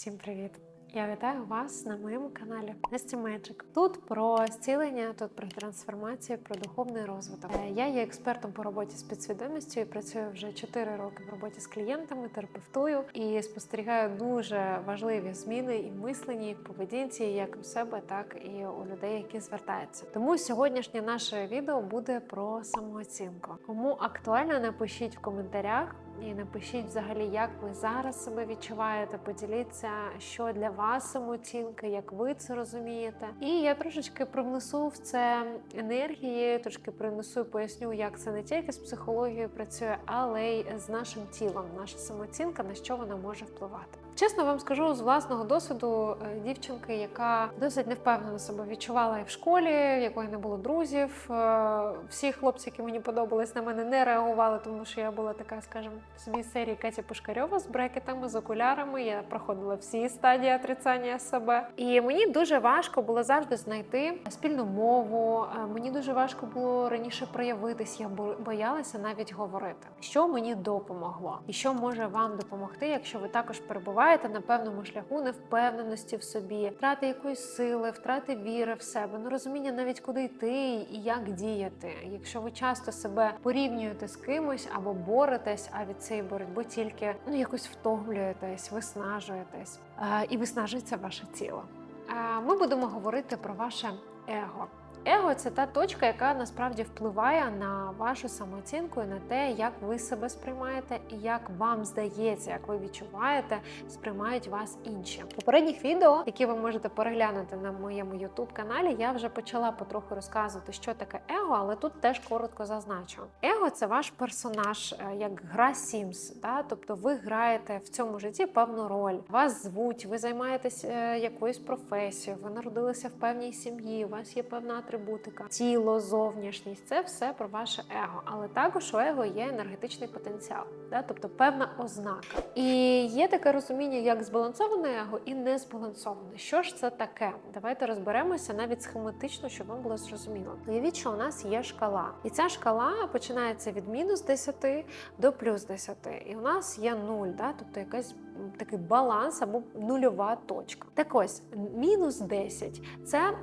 Всім привіт! Я вітаю вас на моєму каналі Настя Magic. Тут про зцілення, тут про трансформацію, про духовний розвиток. Е, Я є експертом по роботі з підсвідомістю і працюю вже 4 роки в роботі з клієнтами, терапевтую і спостерігаю дуже важливі зміни і мисленні, і поведінці, як у себе, так і у людей, які звертаються. Тому сьогоднішнє наше відео буде про самооцінку. Кому актуально, напишіть в коментарях. І напишіть взагалі, як ви зараз себе відчуваєте. Поділіться, що для вас самооцінка, як ви це розумієте. І я трошечки привнесу в це енергії, трошки принесу і поясню, як це не тільки з психологією працює, але й з нашим тілом. Наша самооцінка на що вона може впливати. Чесно вам скажу з власного досвіду е, дівчинки, яка досить невпевнено себе відчувала і в школі, в якої не було друзів. Е, Всі хлопці, які мені подобались, на мене не реагували, тому що я була така, скажімо, собі серії Катя Пушкарьова з брекетами, з окулярами. Я проходила всі стадії отрицання себе. І мені дуже важко було завжди знайти спільну мову. Е, Мені дуже важко було раніше проявитись. Я бо- боялася навіть говорити, що мені допомогло, і що може вам допомогти, якщо ви також перебуваєте на певному шляху невпевненості в собі, втрати якоїсь сили, втрати віри в себе, ну розуміння навіть куди йти і як діяти. Якщо ви часто себе порівнюєте з кимось або боретесь, а від цієї боротьби тільки ну якось втомлюєтесь, виснажуєтесь е, і виснажується ваше тіло. Е, Ми будемо говорити про ваше его. Его це та точка, яка насправді впливає на вашу самооцінку і на те, як ви себе сприймаєте, і як вам здається, як ви відчуваєте, сприймають вас інші. В попередніх відео, які ви можете переглянути на моєму youtube каналі, я вже почала потроху розказувати, що таке его, але тут теж коротко зазначу. Его це ваш персонаж, е, як гра Sims, да? тобто ви граєте в цьому житті певну роль. Вас звуть, ви займаєтесь е, якоюсь професією, ви народилися в певній сім'ї, у вас є певна атрибутика, тіло, зовнішність це все про ваше его. Але також у его є енергетичний потенціал, да? тобто певна ознака. І є таке розуміння, як збалансоване его і незбалансоване. Що ж це таке? Давайте розберемося навіть схематично, щоб вам було зрозуміло. Уявіть, що у нас є шкала, і ця шкала починається від мінус 10 до плюс 10. І у нас є нуль, да? тобто якась такий баланс або нульова точка. Так ось мінус 10 це е,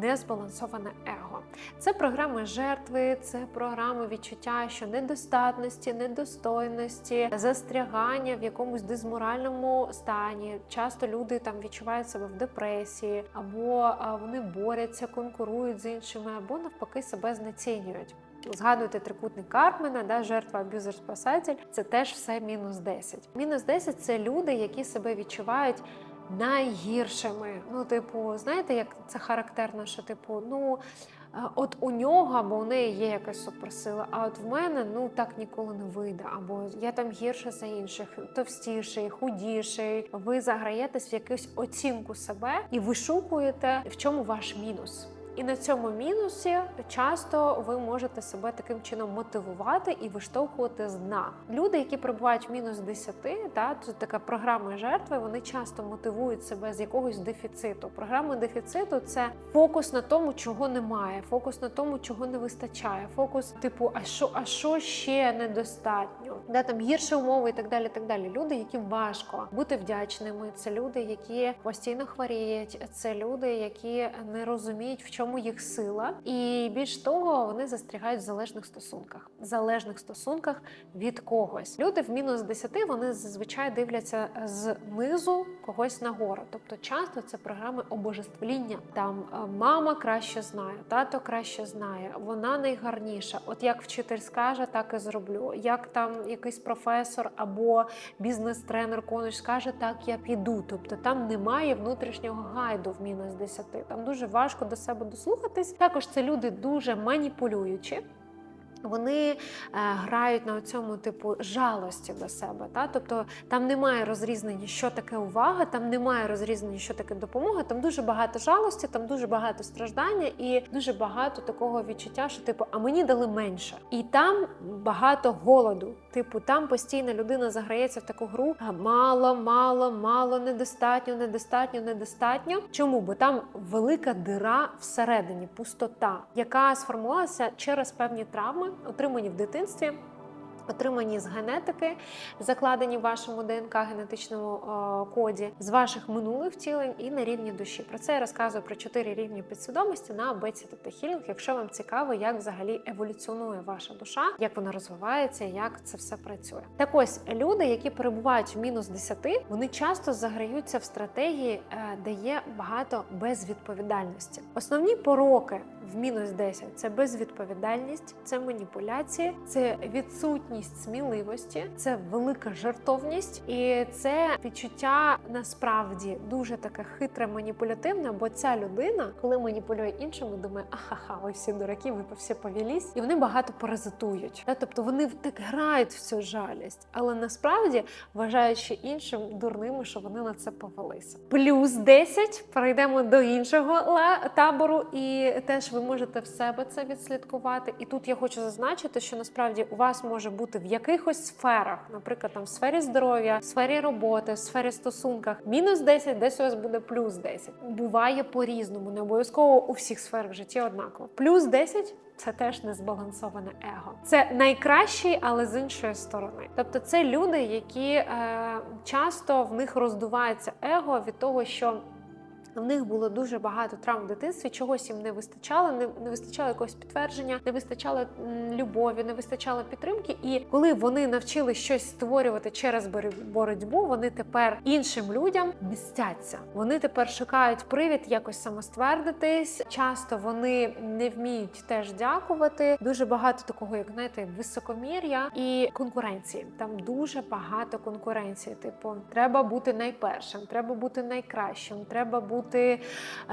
незбалансоване его. Це програми жертви, це програми відчуття, що недостатності, недостойності, застрягання в якомусь дизморальному стані. Часто люди там відчувають себе в депресії, або вони борються, конкурують з іншими, або навпаки себе знецінюють. Згадуйте трикутник Карпмена, да, жертва, аб'юзер, спасатель. Це теж все мінус 10. Мінус 10 – це люди, які себе відчувають найгіршими. Ну, типу, знаєте, як це характерно, що типу, ну. е, От у нього або у неї є якась суперсила, а от в мене ну так ніколи не вийде. Або я там гірше за інших, товстіший, худіший. Ви заграєтесь в якусь оцінку себе і вишукуєте, в чому ваш мінус. І на цьому мінусі часто ви можете себе таким чином мотивувати і виштовхувати з дна. Люди, які перебувають в мінус 10, та тут така програма жертви, вони часто мотивують себе з якогось дефіциту. Програма дефіциту це фокус на тому, чого немає, фокус на тому, чого не вистачає. Фокус, типу, а що, а що ще недостатньо? Де там гірші умови і так далі. Так далі. Люди, яким важко бути вдячними. Це люди, які постійно хворіють. Це люди, які не розуміють, в чому їх сила, і більш того, вони застрягають в залежних стосунках, залежних стосунках від когось. Люди в мінус 10, вони зазвичай дивляться знизу когось нагору. Тобто, часто це програми обожествління. Там е, мама краще знає, тато краще знає, вона найгарніша. От як вчитель скаже, так і зроблю. Як там якийсь професор або бізнес-тренер коуч скаже, так я піду. Тобто там немає внутрішнього гайду в мінус 10. Там дуже важко до себе дослухатись. Також це люди дуже маніпулюючі. Вони е, грають на цьому типу жалості до себе. Та? Тобто там немає розрізнення, що таке увага, там немає розрізнення, що таке допомога. Там дуже багато жалості, там дуже багато страждання і дуже багато такого відчуття, що типу, а мені дали менше. І там багато голоду. Типу, там постійно людина заграється в таку гру мало, мало, мало, недостатньо, недостатньо, недостатньо. Чому? Бо там велика дира всередині, пустота, яка сформувалася через певні травми, отримані в дитинстві. отримані з генетики, закладені в вашому ДНК генетичному е, коді, з ваших минулих втілень і на рівні душі. Про це я розказую про чотири рівні підсвідомості на абеці та хілінг, якщо вам цікаво, як взагалі еволюціонує ваша душа, як вона розвивається, як це все працює. Так ось люди, які перебувають в мінус 10, вони часто заграються в стратегії, е, де є багато безвідповідальності. Основні пороки в мінус 10 – це безвідповідальність, це маніпуляції, це відсутність сміливості, це велика жартовність, і це відчуття насправді дуже таке хитре, маніпулятивне, бо ця людина, коли маніпулює іншими, думає, ахаха, ви всі дураки, ви всі повелись, і вони багато паразитують. Тобто вони так грають в цю жалість, але насправді вважаючи іншим дурними, що вони на це повелися. Плюс 10, перейдемо до іншого табору, і теж ви можете в себе це відслідкувати. І тут я хочу зазначити, що насправді у вас може бути в якихось сферах, наприклад, там в сфері здоров'я, в сфері роботи, в сфері стосунках, мінус 10, десь у вас буде плюс 10. Буває по-різному, не обов'язково у всіх сферах житті однаково. Плюс 10 це теж незбалансоване его. Це найкращий, але з іншої сторони. Тобто, це люди, які е, часто в них роздувається его від того, що. В них було дуже багато травм в дитинстві, чогось їм не вистачало, не, не вистачало якогось підтвердження, не вистачало любові, не вистачало підтримки. І коли вони навчили щось створювати через бор- боротьбу, вони тепер іншим людям містяться. Вони тепер шукають привід якось самоствердитись. Часто вони не вміють теж дякувати. Дуже багато такого, як знаєте, високомір'я і конкуренції. Там дуже багато конкуренції. Типу, треба бути найпершим, треба бути найкращим, треба бути е,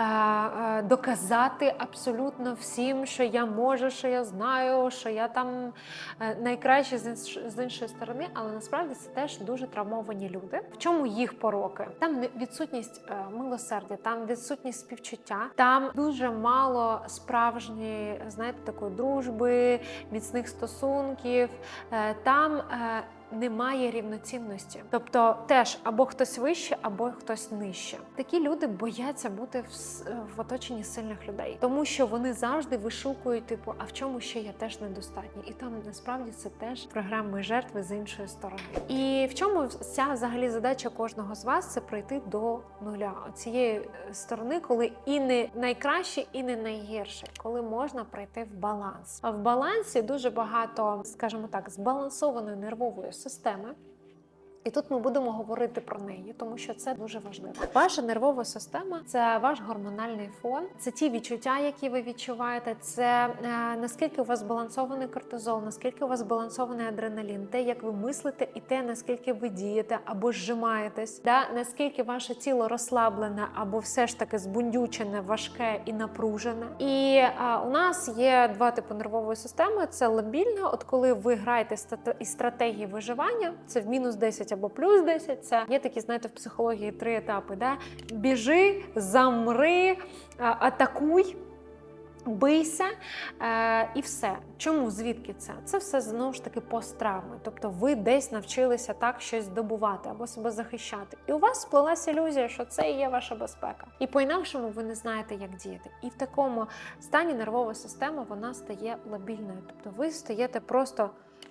е, доказати абсолютно всім, що я можу, що я знаю, що я там е, найкраще з, іншої сторони, але насправді це теж дуже травмовані люди. В чому їх пороки? Там відсутність милосердя, там відсутність співчуття, там дуже мало справжньої, знаєте, такої дружби, міцних стосунків. Там немає рівноцінності. Тобто теж або хтось вище, або хтось нижче. Такі люди бояться бути в, в оточенні сильних людей, тому що вони завжди вишукують, типу, а в чому ще я теж недостатній. І там насправді це теж програми жертви з іншої сторони. І в чому вся взагалі задача кожного з вас це прийти до нуля цієї е, сторони, коли і не найкраще, і не найгірше, коли можна прийти в баланс. А в балансі дуже багато, скажімо так, збалансованої нервової системи. І тут ми будемо говорити про неї, тому що це дуже важливо. Ваша нервова система це ваш гормональний фон, це ті відчуття, які ви відчуваєте. Це е, наскільки у вас збалансований кортизол, наскільки у вас збалансований адреналін, те, як ви мислите, і те, наскільки ви дієте або зжимаєтесь, да? наскільки ваше тіло розслаблене або все ж таки збундючене, важке і напружене. І е, у нас є два типи нервової системи: це лабільна, от коли ви граєте із стратегії виживання, це в мінус 10 або плюс 10. Це є такі, знаєте, в психології три етапи: да? біжи, замри, атакуй. Бийся е, і все. Чому? Звідки це? Це все знову ж таки посттравми. Тобто ви десь навчилися так щось здобувати або себе захищати. І у вас сплелася ілюзія, що це і є ваша безпека. І по-інакшому ви не знаєте, як діяти. І в такому стані нервова система вона стає лабільною. Тобто ви стаєте просто.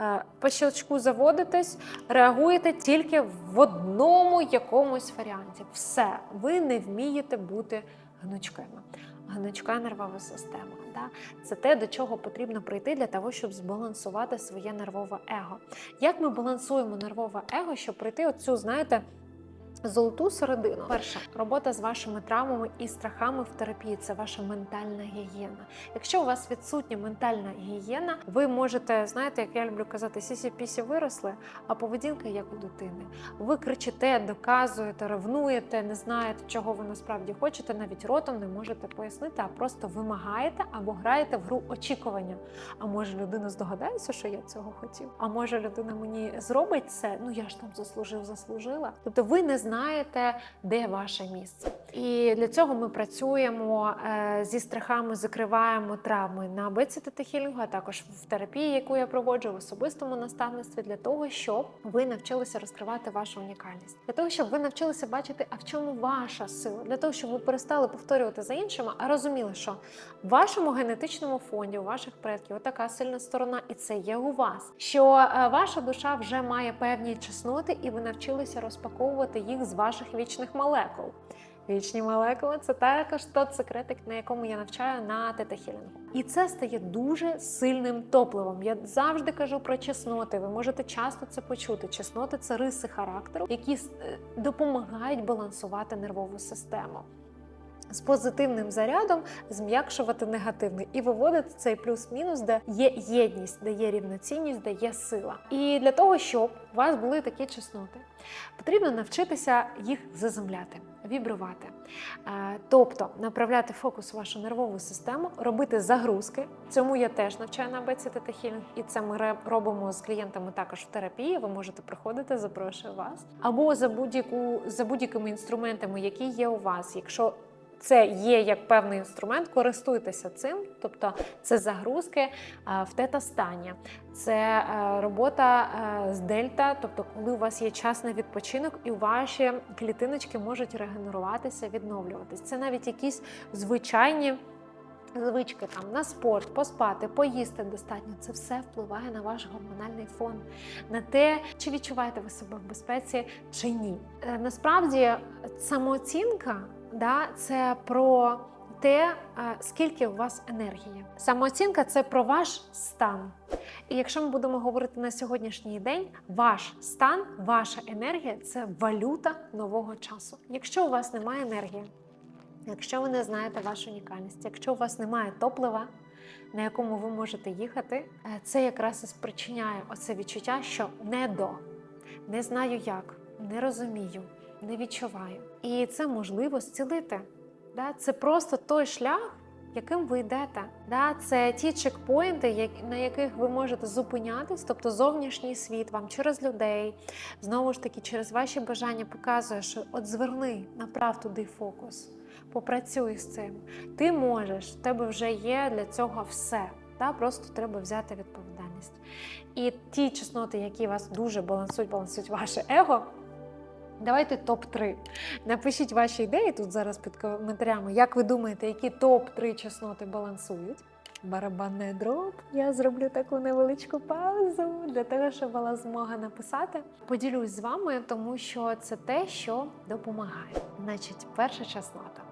Е, По щелчку заводитесь, реагуєте тільки в одному якомусь варіанті. Все, ви не вмієте бути гнучкими гнучка нервова система. Да? Це те, до чого потрібно прийти для того, щоб збалансувати своє нервове его. Як ми балансуємо нервове его, щоб прийти оцю, знаєте, золоту середину? Перше, робота з вашими травмами і страхами в терапії це ваша ментальна гігієна. Якщо у вас відсутня ментальна гігієна, ви можете, знаєте, як я люблю казати, сісі-пісі виросли, а поведінка як у дитини. Ви кричите, доказуєте, ревнуєте, не знаєте, чого ви насправді хочете, навіть ротом не можете пояснити, а просто вимагаєте або граєте в гру очікування. А може людина здогадається, що я цього хотів? А може людина мені зробить це? Ну я ж там заслужив, заслужила. Тобто ви не знаєте. Знаєте, де ваше місце. І для цього ми працюємо е, зі страхами, закриваємо травми на бецітета хілінгу, а також в терапії, яку я проводжу в особистому наставництві, для того, щоб ви навчилися розкривати вашу унікальність, для того, щоб ви навчилися бачити, а в чому ваша сила, для того, щоб ви перестали повторювати за іншими, а розуміли, що в вашому генетичному фонді, у ваших предків, така сильна сторона, і це є у вас. Що е, ваша душа вже має певні чесноти, і ви навчилися розпаковувати їх з ваших вічних молекул. Вічні молекули це також тот секретик, на якому я навчаю на тета-хілінгу. І це стає дуже сильним топливом. Я завжди кажу про чесноти. Ви можете часто це почути. Чесноти це риси характеру, які е, допомагають балансувати нервову систему. З позитивним зарядом зм'якшувати негативний і виводити цей плюс-мінус, де є єдність, де є рівноцінність, де є сила. І для того, щоб у вас були такі чесноти, потрібно навчитися їх заземляти, вібрувати. Е, Тобто направляти фокус в вашу нервову систему, робити загрузки. Цьому я теж навчаю на BCT Healing, і це ми робимо з клієнтами також в терапії. Ви можете приходити, запрошую вас. Або за будь-яку за будь-якими інструментами, які є у вас. Якщо це є як певний інструмент, користуйтеся цим. Тобто це загрузки е, в тета-стані, це е, робота е, з дельта, тобто коли у вас є час на відпочинок, і ваші клітиночки можуть регенеруватися, відновлюватись. Це навіть якісь звичайні. Звички там на спорт, поспати, поїсти достатньо. Це все впливає на ваш гормональний фон, на те, чи відчуваєте ви себе в безпеці чи ні. Насправді самооцінка да, це про те, е, скільки у вас енергії. Самооцінка це про ваш стан. І якщо ми будемо говорити на сьогоднішній день, ваш стан, ваша енергія це валюта нового часу. Якщо у вас немає енергії, якщо ви не знаєте вашу унікальність, якщо у вас немає топлива, на якому ви можете їхати, е, це якраз і спричиняє оце відчуття, що не до, не знаю як, не розумію, не відчуваю. І це можливо зцілити. Да? Це просто той шлях, яким ви йдете. Да? Це ті чекпоінти, на яких ви можете зупинятись, тобто зовнішній світ вам через людей, знову ж таки, через ваші бажання показує, що от зверни, направ туди фокус, попрацюй з цим. Ти можеш, в тебе вже є для цього все. Да? Просто треба взяти відповідальність. І ті чесноти, які вас дуже балансують, балансують ваше его. Давайте топ-3. Напишіть ваші ідеї тут зараз під коментарями, як ви думаєте, які топ-3 чесноти балансують. Барабанний дроб. Я зроблю таку невеличку паузу для того, щоб була змога написати. Поділюсь з вами, тому що це те, що допомагає. Значить, перша чеснота.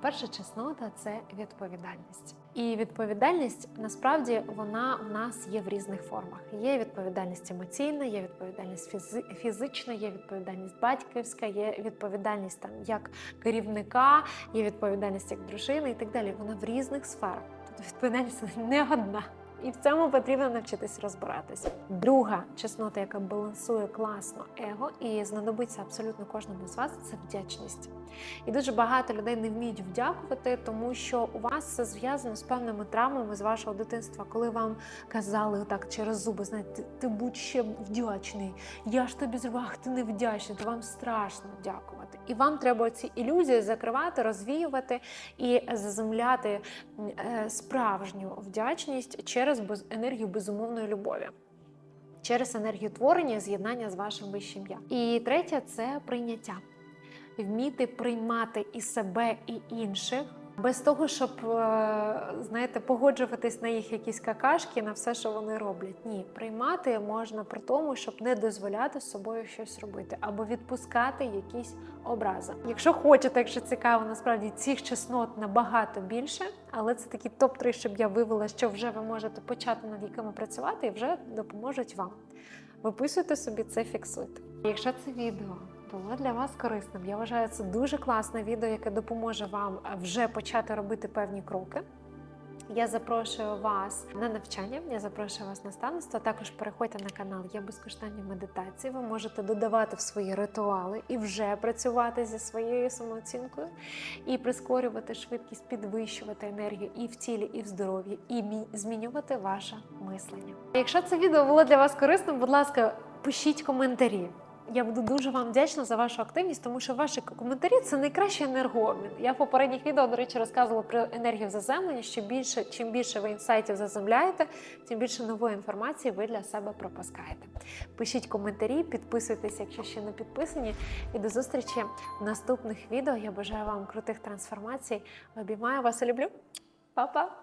Перша чеснота це відповідальність. І відповідальність насправді вона у нас є в різних формах. Є відповідальність емоційна, є відповідальність фізи- фізична, є відповідальність батьківська, є відповідальність там як керівника, є відповідальність як дружини і так далі. Вона в різних сферах. Тобто відповідальність не одна. І в цьому потрібно навчитись розбиратися. Друга чеснота, яка балансує класно его і знадобиться абсолютно кожному з вас, це вдячність. І дуже багато людей не вміють вдякувати, тому що у вас це зв'язано з певними травмами з вашого дитинства, коли вам казали так через зуби, знаєте, ти, будь ще вдячний. Я ж тобі зробив, ти не вдячний, то вам страшно дякувати. І вам треба ці ілюзії закривати, розвіювати і заземляти е, справжню вдячність через без- енергію безумовної любові. Через енергію творення, з'єднання з вашим вищим я. І третє це прийняття вміти приймати і себе, і інших. Без того, щоб е, знаєте, погоджуватись на їх якісь какашки, на все, що вони роблять. Ні, приймати можна при тому, щоб не дозволяти з собою щось робити або відпускати якісь образи. Якщо хочете, якщо цікаво, насправді цих чеснот набагато більше, але це такі топ-3, щоб я вивела, що вже ви можете почати над якими працювати і вже допоможуть вам. Виписуйте собі це, фіксуйте. Якщо це відео було для вас корисним, я вважаю, це дуже класне відео, яке допоможе вам е, вже почати робити певні кроки. Я запрошую вас на навчання, я запрошую вас на наставництво. Також переходьте на канал, є безкоштовні медитації. Ви можете додавати в свої ритуали і вже працювати зі своєю самооцінкою, і прискорювати швидкість, підвищувати енергію і в тілі, і в здоров'ї, і змінювати ваше мислення. Якщо це відео було для вас корисним, будь ласка, пишіть коментарі. Я буду дуже вам вдячна за вашу активність, тому що ваші коментарі це найкращий енергообмін. Я в попередніх відео, до речі, розказувала про енергію заземлення. Що більше, чим більше ви інсайтів заземляєте, тим більше нової інформації ви для себе пропускаєте. Пишіть коментарі, підписуйтесь, якщо ще не підписані. І до зустрічі в наступних відео. Я бажаю вам крутих трансформацій. Обіймаю вас і люблю. Па-па!